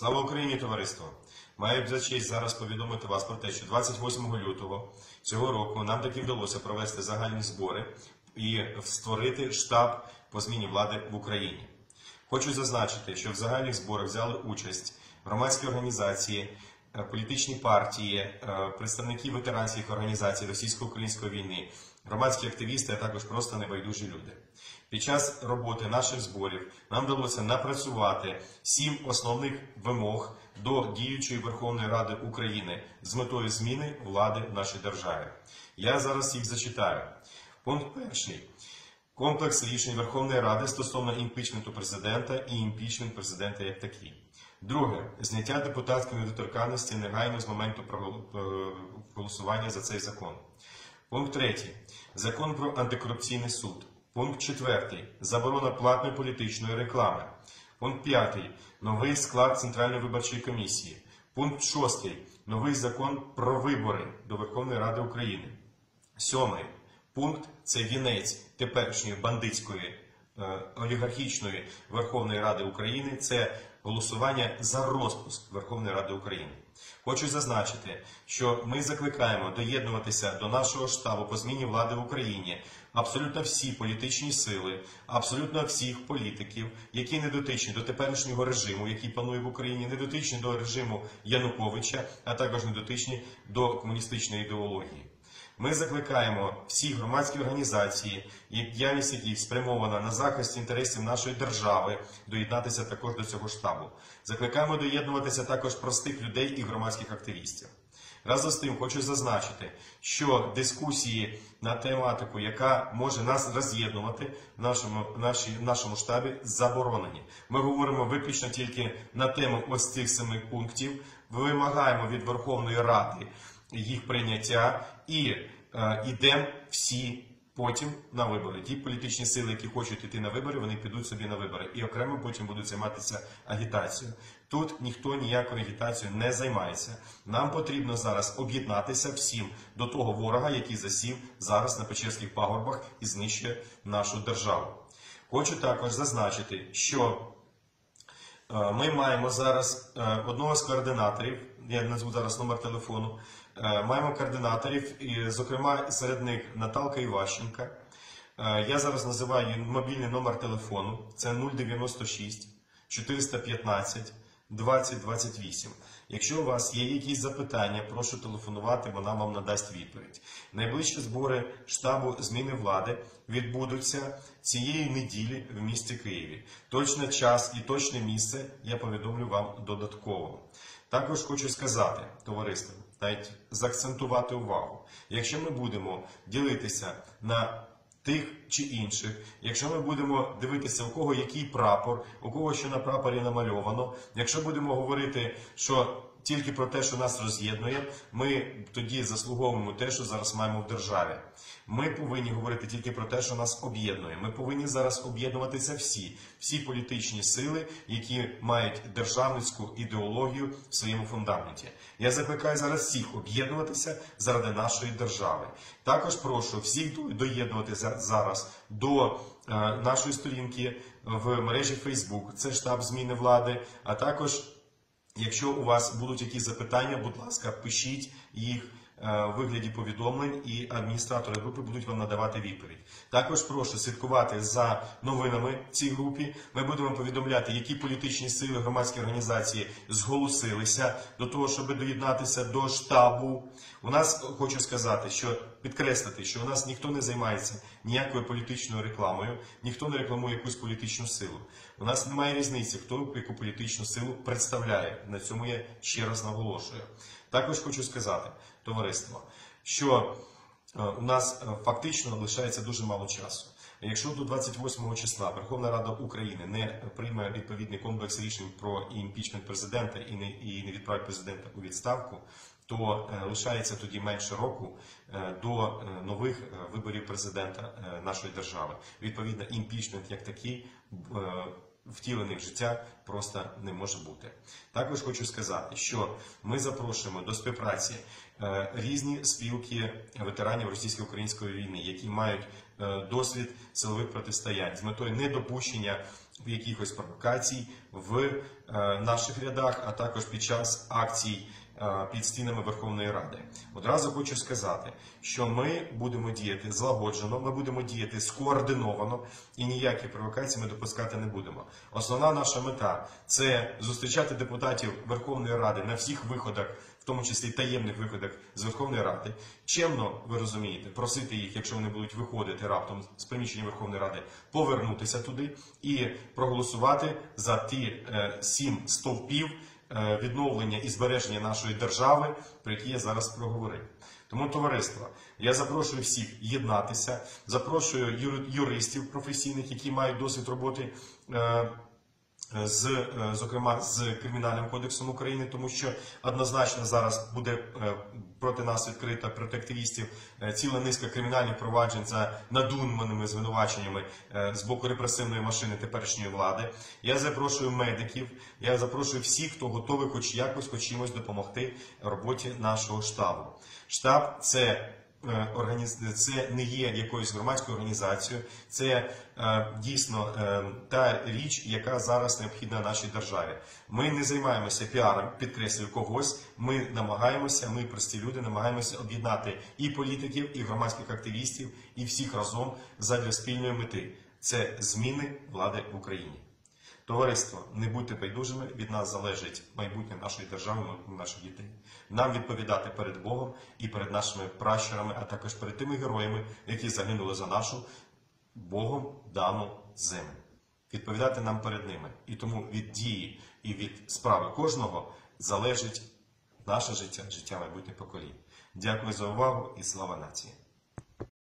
Слава Україні, товариство! Маю за честь зараз повідомити вас про те, що 28 лютого цього року нам таки вдалося провести загальні збори і створити штаб по зміні влади в Україні. Хочу зазначити, що в загальних зборах взяли участь громадські організації, е, політичні партії, е, представники ветеранських організацій російсько-української війни, громадські активісти, а також просто небайдужі люди. Під час роботи наших зборів нам вдалося напрацювати сім основних вимог до діючої Верховної Ради України з метою зміни влади в нашій державі. Я зараз їх зачитаю. Пункт перший. Комплекс рішень Верховної Ради стосовно імпічменту президента і імпічмент президента як такий. Друге, зняття депутатської недоторканності негайно з моменту е, голосування за цей закон. Пункт третій. Закон про антикорупційний суд. Пункт четвертий. Заборона платної політичної реклами. Пункт п'ятий. Новий склад Центральної виборчої комісії. Пункт шостий. Новий закон про вибори до Верховної Ради України. Сьомий пункт це вінець теперішньої бандитської олігархічної Верховної Ради України. Це голосування за розпуск Верховної Ради України. Хочу зазначити, що ми закликаємо доєднуватися до нашого штабу по зміні влади в Україні абсолютно всі політичні сили, абсолютно всіх політиків, які не дотичні до теперішнього режиму, який панує в Україні, не дотичні до режиму Януковича, а також не дотичні до комуністичної ідеології. Ми закликаємо всі громадські організації, і діяльність яких спрямована на захист інтересів нашої держави, доєднатися також до цього штабу. Закликаємо доєднуватися також простих людей і громадських активістів. Разом з тим хочу зазначити, що дискусії на тематику, яка може нас роз'єднувати в нашому, нашій, нашому штабі, заборонені. Ми говоримо виключно тільки на тему ось цих семи пунктів. Вимагаємо від Верховної Ради їх прийняття і е, йдемо всі потім на вибори. Ті політичні сили, які хочуть йти на вибори, вони підуть собі на вибори і окремо потім будуть займатися агітацією. Тут ніхто ніякою агітацією не займається. Нам потрібно зараз об'єднатися всім до того ворога, який засів зараз на Печерських пагорбах і знищує нашу державу. Хочу також зазначити, що Е, Ми маємо зараз е, одного з координаторів, я назву зараз номер телефону. Е, Маємо координаторів, і, зокрема, серед них Наталка Іващенка. Е, Я зараз називаю мобільний номер телефону. Це 096 415 2028. Якщо у вас є якісь запитання, прошу телефонувати, вона вам надасть відповідь. Найближчі збори штабу зміни влади відбудуться цієї неділі в місті Києві. Точний час і точне місце я повідомлю вам додатково. Також хочу сказати, товариство, навіть заакцентувати увагу. Якщо ми будемо ділитися на тих чи інших, якщо ми будемо дивитися, у кого який прапор, у кого що на прапорі намальовано, якщо будемо говорити, що тільки про те, що нас роз'єднує, ми тоді заслуговуємо те, що зараз маємо в державі. Ми повинні говорити тільки про те, що нас об'єднує. Ми повинні зараз об'єднуватися всі, всі політичні сили, які мають державницьку ідеологію в своєму фундаменті. Я закликаю зараз всіх об'єднуватися заради нашої держави. Також прошу всіх доєднуватися зараз до е, нашої сторінки в мережі Facebook. Це штаб зміни влади, а також. Якщо у вас будуть якісь запитання, будь ласка, пишіть їх е, в вигляді повідомлень, і адміністратори групи будуть вам надавати відповідь. Також прошу слідкувати за новинами в цій групі. Ми будемо повідомляти, які політичні сили громадські організації зголосилися до того, щоб доєднатися до штабу. У нас хочу сказати, що підкреслити, що у нас ніхто не займається ніякою політичною рекламою, ніхто не рекламує якусь політичну силу. У нас немає різниці, хто яку політичну силу представляє. На цьому я ще раз наголошую. Також хочу сказати, товариство, що е, у нас е, фактично лишається дуже мало часу. Якщо до 28 числа Верховна Рада України не прийме відповідний комплекс рішень про імпічмент президента і не і не відправить президента у відставку, то е, лишається тоді менше року е, до е, нових виборів президента нашої держави. Відповідно, імпічмент як такий втілений в життя просто не може бути. Також хочу сказати, що ми запрошуємо до співпраці різні спілки ветеранів російсько-української війни, які мають досвід силових протистоянь з метою недопущення якихось провокацій в наших рядах, а також під час акцій під стінами Верховної Ради. Одразу хочу сказати, що ми будемо діяти злагоджено, ми будемо діяти скоординовано і ніякі провокації ми допускати не будемо. Основна наша мета це зустрічати депутатів Верховної Ради на всіх виходах. В тому числі таємних виходах з Верховної Ради, чемно ви розумієте, просити їх, якщо вони будуть виходити раптом з приміщення Верховної Ради, повернутися туди і проголосувати за ті е, сім стовпів е, відновлення і збереження нашої держави, про які я зараз проговорив. Тому, товариство, я запрошую всіх єднатися, запрошую юристів професійних, які мають досвід роботи. З е, зокрема з кримінальним кодексом України, тому що однозначно зараз буде е, проти нас відкрита проти активістів е, ціла низка кримінальних проваджень за надуманими звинуваченнями з боку репресивної машини теперішньої влади. Я запрошую медиків, я запрошую всіх, хто готовий, хоч якось, хоч чимось допомогти роботі нашого штабу. Штаб це це не є якоюсь громадською організацією, це е, дійсно е, та річ, яка зараз необхідна нашій державі. Ми не займаємося піаром, підкреслюю когось. Ми намагаємося, ми прості люди, намагаємося об'єднати і політиків, і громадських активістів, і всіх разом задля спільної мети. Це зміни влади в Україні. Товариство, не будьте байдужими, від нас залежить майбутнє нашої держави, майбутнє наших дітей. Нам відповідати перед Богом і перед нашими пращурами, а також перед тими героями, які загинули за нашу Богом дану землю. Відповідати нам перед ними. І тому від дії і від справи кожного залежить наше життя, життя майбутніх поколінь. Дякую за увагу і слава нації!